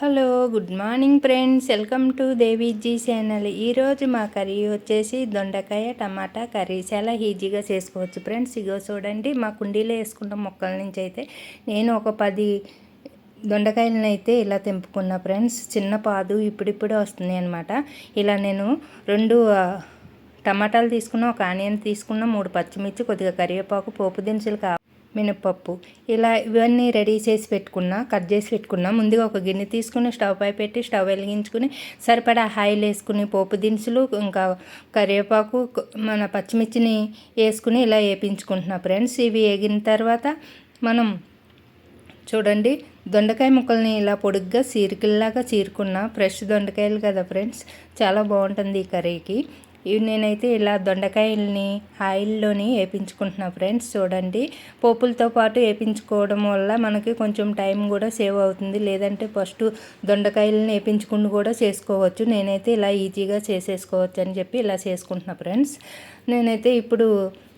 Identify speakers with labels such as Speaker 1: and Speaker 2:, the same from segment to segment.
Speaker 1: Hello good morning friends. Welcome to Deviji channel. ఈరోజు మా curry వచ్చేసి దొండకాయ టమాటా కర్రీ. చాలా ఈజీగా చేసుకోవచ్చు ఫ్రెండ్స్. ఇగో చూడండి మా కుండీలో వేసుకున్న మొక్కల నుంచి అయితే నేను ఒక పది దొండకాయలను అయితే ఇలా తెంపుకున్న ఫ్రెండ్స్. చిన్న పాదు ఇప్పుడిప్పుడే వస్తుంది అనమాట ఇలా నేను రెండు టమాటాలు తీసుకున్న ఒక ఆనియన్ తీసుకున్న మూడు పచ్చిమిర్చి కొద్దిగా కరివేపాకు పోపు దినుసులు కావాలి. మినప్పప్పు ఇలా ఇవన్నీ రెడీ చేసి పెట్టుకున్నా కట్ చేసి పెట్టుకున్నా ముందుగా ఒక గిన్నె తీసుకుని స్టవ్ పై పెట్టి స్టవ్ వెలిగించుకుని సరిపడా హాయిలు వేసుకుని పోపు దినుసులు ఇంకా కరివేపాకు మన పచ్చిమిర్చిని వేసుకుని ఇలా వేపించుకుంటున్నా ఫ్రెండ్స్. ఇవి వేగిన తర్వాత మనం చూడండి దొండకాయ ముక్కల్ని ఇలా పొడుగ్గా చీరికల్లాగా చీరుకున్న ఫ్రెష్ దొండకాయలు కదా ఫ్రెండ్స్. చాలా బాగుంటుంది ఈ కర్రీకి. ఇవి నేనైతే ఇలా దొండకాయల్ని ఆయిల్లోని వేపించుకుంటున్నా ఫ్రెండ్స్ చూడండి. పోపులతో పాటు వేపించుకోవడం వల్ల మనకి కొంచెం టైం కూడా సేవ్ అవుతుంది. లేదంటే ఫస్ట్ దొండకాయలని వేపించుకుని కూడా చేసుకోవచ్చు. నేనైతే ఇలా ఈజీగా చేసేసుకోవచ్చు అని చెప్పి ఇలా చేసుకుంటున్నా ఫ్రెండ్స్. నేనైతే ఇప్పుడు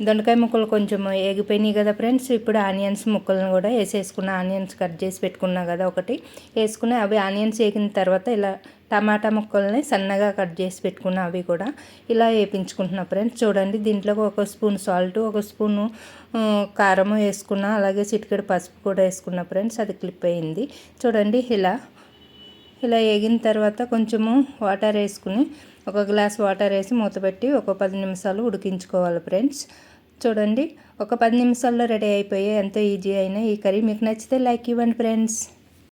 Speaker 1: దొండకాయ ముక్కలు కొంచెం ఎగిపోయినాయి కదా ఫ్రెండ్స్. ఇప్పుడు ఆనియన్స్ ముక్కలను కూడా వేసేసుకున్న. ఆనియన్స్ కట్ చేసి పెట్టుకున్నా కదా ఒకటి. వేసుకుని అవి ఆనియన్స్ వేగిన తర్వాత ఇలా టమాటా ముక్కల్ని సన్నగా కట్ చేసి పెట్టుకున్న అవి కూడా. ఇలా వేపించుకుంటున్నా ఫ్రెండ్స్. చూడండి దీంట్లో ఒక స్పూన్ సాల్ట్ ఒక స్పూను కారము వేసుకున్న అలాగే చిటికెడు పసుపు కూడా వేసుకున్న ఫ్రెండ్స్ అది క్లిప్ అయింది. చూడండి ఇలా ఇలా వేగిన తర్వాత కొంచెము వాటర్ వేసుకుని ఒక గ్లాస్ వాటర్ వేసి మూతపెట్టి ఒక పది నిమిషాలు ఉడికించుకోవాలి ఫ్రెండ్స్. చూడండి ఒక పది నిమిషాల్లో రెడీ అయిపోయి ఎంతో ఈజీ అయినా ఈ కర్రీ. మీకు నచ్చితే లైక్ ఇవ్వండి ఫ్రెండ్స్.